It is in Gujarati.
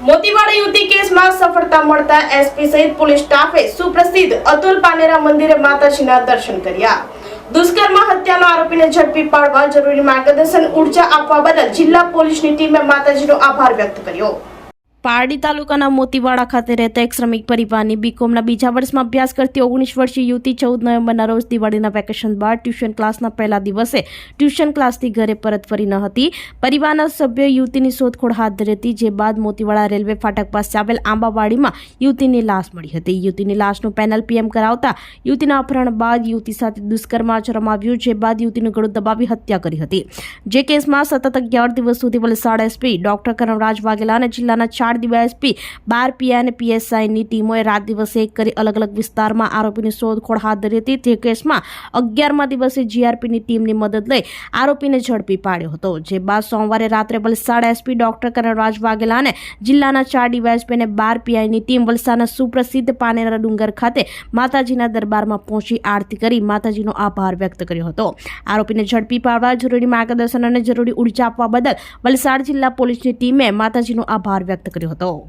મોતીવાડા યુવતી કેસમાં સફળતા મળતા એસપી સહિત પોલીસ સ્ટાફે સુપ્રસિદ્ધ અતુલ પાનેરા મંદિરે માતાજીના દર્શન કર્યા. દુષ્કર્મ, હત્યાનો આરોપીને ઝડપી પાડવા જરૂરી માર્ગદર્શન, ઊર્જા આપવા બદલ જિલ્લા પોલીસની ટીમે માતાજીનો આભાર વ્યક્ત કર્યો. પારડી તાલુકાના મોતીવાડા ખાતે રહેતા એક શ્રમિક પરિવારની બીકોમના બીજા વર્ષમાં અભ્યાસ કરતી ઓગણીસ વર્ષીય યુવતી ચૌદ નવેમ્બરના રોજ દિવાળીના વેકેશન બાદ ટ્યુશન ક્લાસના પહેલા દિવસે ટ્યુશન ક્લાસથી ઘરે પરત ફરી ન હતી. પરિવારના સભ્યોએ યુવતીની શોધખોળ હાથ ધરી હતી, જે બાદ મોતીવાડા રેલવે ફાટક પાસે આવેલ આંબાવાડીમાં યુવતીની લાશ મળી હતી. યુવતીની લાશનું પેનલ પીએમ કરાવતા યુવતીના અપહરણ બાદ યુવતી સાથે દુષ્કર્મ આચરવામાં આવ્યું, જે બાદ યુવતીનું ગળું દબાવી હત્યા કરી હતી. જે કેસમાં સતત અગિયાર દિવસ સુધી વલસાડ એસપી ડોક્ટર કરણરાજ વાઘેલા અને જિલ્લાના ચાર ડીવાયએસપી બાર પીઆઈ અને પીએસઆઈની ટીમોએ રાત દિવસે એક કરી અલગ અલગ વિસ્તારમાં આરોપીની શોધખોળ હાથ ધરી હતી. તે કેસમાં અગિયારમા દિવસે જીઆરપીની ટીમની મદદ લઈ આરોપીને ઝડપી પાડ્યો હતો. જે બાદ સોમવારે રાત્રે વલસાડ એસપી ડોક્ટર કરણરાજ વાઘેલા અને જિલ્લાના ચાર ડીવાયએસપી અને બાર પીઆઈની ટીમ વલસાડના સુપ્રસિદ્ધ પાનેરા ડુંગર ખાતે માતાજીના દરબારમાં પહોંચી આરતી કરી માતાજીનો આભાર વ્યક્ત કર્યો હતો. આરોપીને ઝડપી પાડવા, જરૂરી માર્ગદર્શન અને જરૂરી ઊર્જા આપવા બદલ વલસાડ જિલ્લા પોલીસની ટીમે માતાજીનો આભાર વ્યક્ત કર્યો હતો